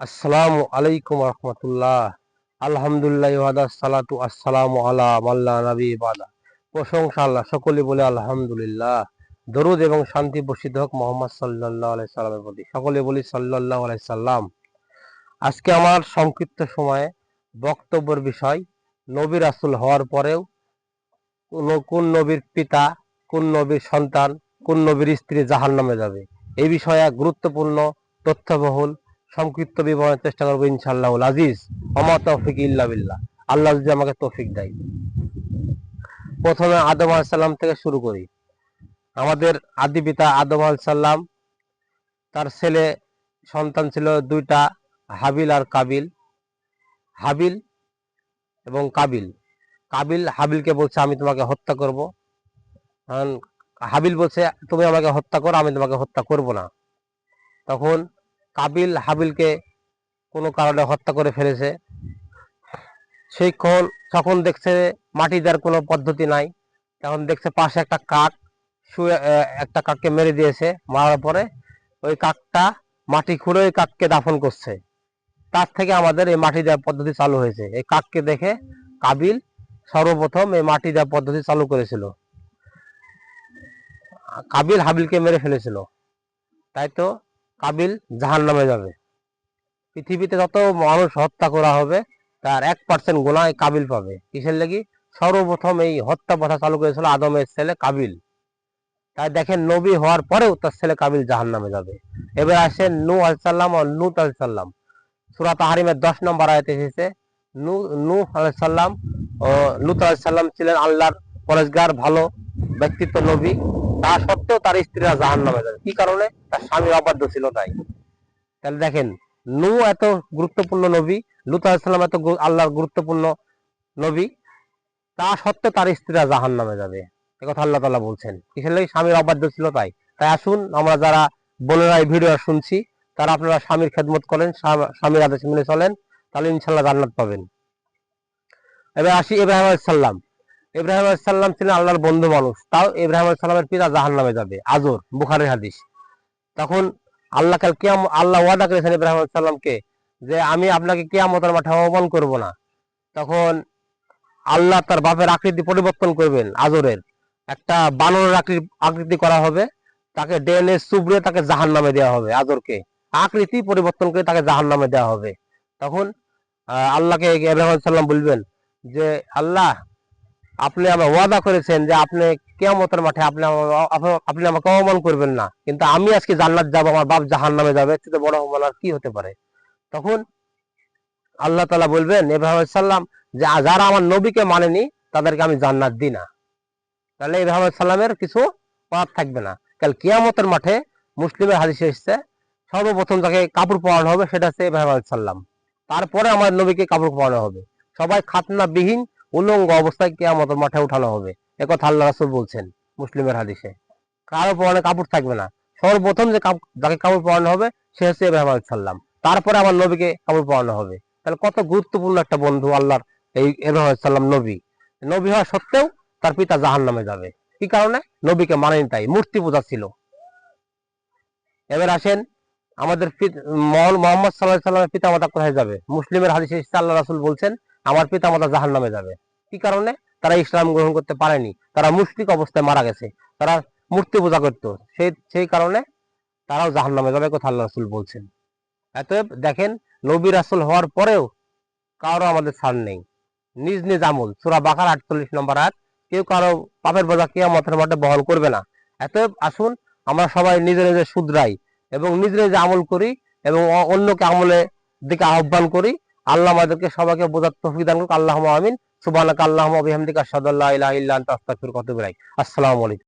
আসসালামু আলাইকুম রহমতুল্লাহ। আলহামদুলিল্লাহ সালাতু আসসালামু আলা মাল্লা নবী বাদা। প্রশংসা আল্লাহ, সকলে বলে আলহামদুলিল্লাহ। দরুদ এবং শান্তি হোক মোহাম্মদ সাল্লাহ আলাই সাল্লামের প্রতি। সকলে বলি সাল্লাহ আলাই সাল্লাম। আজকে আমার সংক্ষিপ্ত সময়ে বক্তব্যের বিষয়, নবী রাসুল হওয়ার পরেও কোন- নবীর পিতা, কোন নবীর সন্তান, কোন নবীর স্ত্রী জাহান নামে যাবে। এই বিষয়ে গুরুত্বপূর্ণ তথ্যবহুল সংক্ষিপ্ত বিবরণের চেষ্টা করব ইনশাল্লাহ আজিজ অমা তৌফিক ইল্লা বিল্লাহ। আল্লাহ যদি আমাকে তৌফিক দেয়। প্রথমে আদম আলাইসাল্লাম থেকে শুরু করি। আমাদের আদি পিতা আদম আলাইসাল্লাম তার ছেলে সন্তান ছিল দুইটা, হাবিল আর কাবিল। হাবিল এবং কাবিল। কাবিল হাবিলকে বলছে, আমি তোমাকে হত্যা করব। কারণ হাবিল বলছে, তুমি আমাকে হত্যা করো, আমি তোমাকে হত্যা করব না। তখন কাবিল হাবিলকে কোনো কারণে হত্যা করে ফেলেছে। সেই ক্ষণ তখন দেখছে মাটি দেওয়ার কোনো পদ্ধতি নাই, তখন দেখছে পাশে একটা কাক শুয়ে একটা কাককে মেরে দিয়েছে, মারার পরে ওই কাকটা মাটি খুঁড়ে ওই কাককে দাফন করছে। তার থেকে আমাদের এই মাটি দেওয়ার পদ্ধতি চালু হয়েছে। এই কাককে দেখে কাবিল সর্বপ্রথম এই মাটি দেওয়ার পদ্ধতি চালু করেছিল। কাবিল হাবিলকে মেরে ফেলেছিল। তাই তো কাবিল জাহান নামে যাবে। পৃথিবীতে যত মানুষ হত্যা করা হবে, তার এক পার্সেন্ট গোনায় কাবিল পাবে। কিসের লাগি? সর্বপ্রথম এই হত্যা প্রথা চালু করেছিল আদমের ছেলে কাবিল। তাই দেখেন, নবী হওয়ার পরেও তার ছেলে কাবিল জাহান নামে যাবে। এবার আসেন নু আলসাল্লাম ও নুত আলসাল্লাম সুরা তাহারিমের দশ নম্বর আয়তে এসেছে নু নু আলাইসাল্লাম ও লুত আলাইসাল্লাম ছিলেন আল্লাহর পরেশগার, ভালো ব্যক্তিত্ব নবী। তা সত্ত্বেও তার স্ত্রীরা জাহান নামে যাবে। কি কারণে? তার স্বামীর অবাধ্য ছিল তাই। তাহলে দেখেন নু এত গুরুত্বপূর্ণ নবী, লুত আলাইসাল্লাম এত আল্লাহর গুরুত্বপূর্ণ নবী, তা সত্ত্বেও তার স্ত্রীরা জাহান নামে যাবে একথা আল্লাহ তালা বলছেন। কিসের লাগে? স্বামীর অবাধ্য ছিল তাই। তাই আসুন, আমরা যারা বোনেরা এই ভিডিও শুনছি, তারা আপনারা স্বামীর খেদমত করেন স্বামীর আদেশ মেনে চলেন, তাহলে ইনশাল্লাহ জান্নাত পাবেন। এবার আসি ইব্রাহিম আলাইসাল্লাম ইব্রাহিম আলাইসাল্লাম ছিলেন আল্লাহর বন্ধু মানুষ। তাও ইব্রাহিম আলাইসাল্লামের পিতা জাহান নামে যাবে। আজর, বুখারের হাদিস। তখন আল্লাহ কাল কিয়াম আল্লাহ ওয়াদা করেছেন ইব্রাহিম আলাইসাল্লামকে যে আমি আপনাকে কিয়ামতের মাঠে অপমান করব না। তখন আল্লাহ তার বাপের আকৃতি পরিবর্তন করবেন আজরের। একটা বানরের আকৃতি আকৃতি করা হবে। তাকে ডেনে চুবড়ে তাকে জাহান নামে দেওয়া হবে আজরকে। আকৃতি পরিবর্তন করে তাকে জাহান নামে দেওয়া হবে। তখন আল্লাহকে ইব্রাহিম সাল্লাম বলবেন যে, আল্লাহ আপনি আমার ওয়াদা করেছেন যে আপনি কেয়ামতের মাঠে আপনি আপনি আমাকে অপমান করবেন না। কিন্তু আমি আজকে জান্নাত যাব, আমার বাপ জাহান নামে যাবে থেকে বড় অপমান আর কি হতে পারে? তখন আল্লাহ তালা বলবেন ইব্রাহিম সাল্লাম, যে যারা আমার নবীকে মানেনি, তাদেরকে আমি জান্নাত দিই না। তাহলে ইব্রাহিম সাল্লামের কিছু পাপ থাকবে না। কাল কিয়ামতের মাঠে মুসলিমের হাদিসে এসছে, সর্বপ্রথম যাকে কাপড় পরানো হবে, সেটা হচ্ছে ইব্রাহিম সাল্লাম। তারপরে আমার নবীকে কাপড় পরানো হবে। সবাই খাতনা বিহীন উলঙ্গ অবস্থায় কিয়ামতের মাঠে উঠানো হবে। একথা আল্লাহ রাসূল বলছেন মুসলিমের হাদিসে। কারও পরনে কাপড় থাকবে না। সর্বপ্রথম যে যাকে কাপড় পরানো হবে, সে হচ্ছে ইব্রাহিম সাল্লাম তারপরে আমার নবীকে কাপড় পরানো হবে। তাহলে কত গুরুত্বপূর্ণ একটা বন্ধু আল্লাহর এই ইব্রাহিম সাল্লাম নবী। নবী হওয়া সত্ত্বেও তার পিতা জাহান নামে যাবে। কি কারণে? নবীকে মানেনি তাই। মূর্তি পূজা ছিল। এবার আসেন আমাদের মোহাম্মদ সাল্লাহ সাল্লামের পিতা মাতা কোথায় যাবে? মুসলিমের হাদিসে আল্লাহ রাসুল বলছেন আমার পিতা মাতা জাহান নামে যাবে। কি কারণে? তারা ইসলাম গ্রহণ করতে পারেনি। তারা মুশরিক অবস্থায় মারা গেছে। তারা মূর্তি পূজা করত। সেই সেই কারণে তারাও জাহান নামে যাবে কথা আল্লাহ রাসুল বলছেন। অতএব দেখেন, নবী রাসুল হওয়ার পরেও কারও আমাদের ছাড় নেই। নিজ নিজ আমল। সুরা বাকার আটচল্লিশ নম্বর আয়াত, কেউ কারও পাপের বোঝা কিয়ামতের মাঠে বহন করবে না। এতএব আসুন, আমরা সবাই নিজে নিজে শুধরাই এবং নিজে নিজে আমল করি এবং অন্যকে আমলে দিকে আহ্বান করি। আল্লাহ আমাদেরকে সবাইকে বোঝার তৌফিক দান করুক। আল্লাহ আমিন। সুবাহ আল্লাহ ওয়া বিহামদিকা আশহাদু আল্লা ইলাহা ইল্লা আনতা আস্তাগফিরুকা ওয়া আতুবু ইলাইক। আসসালামু আলাইকুম।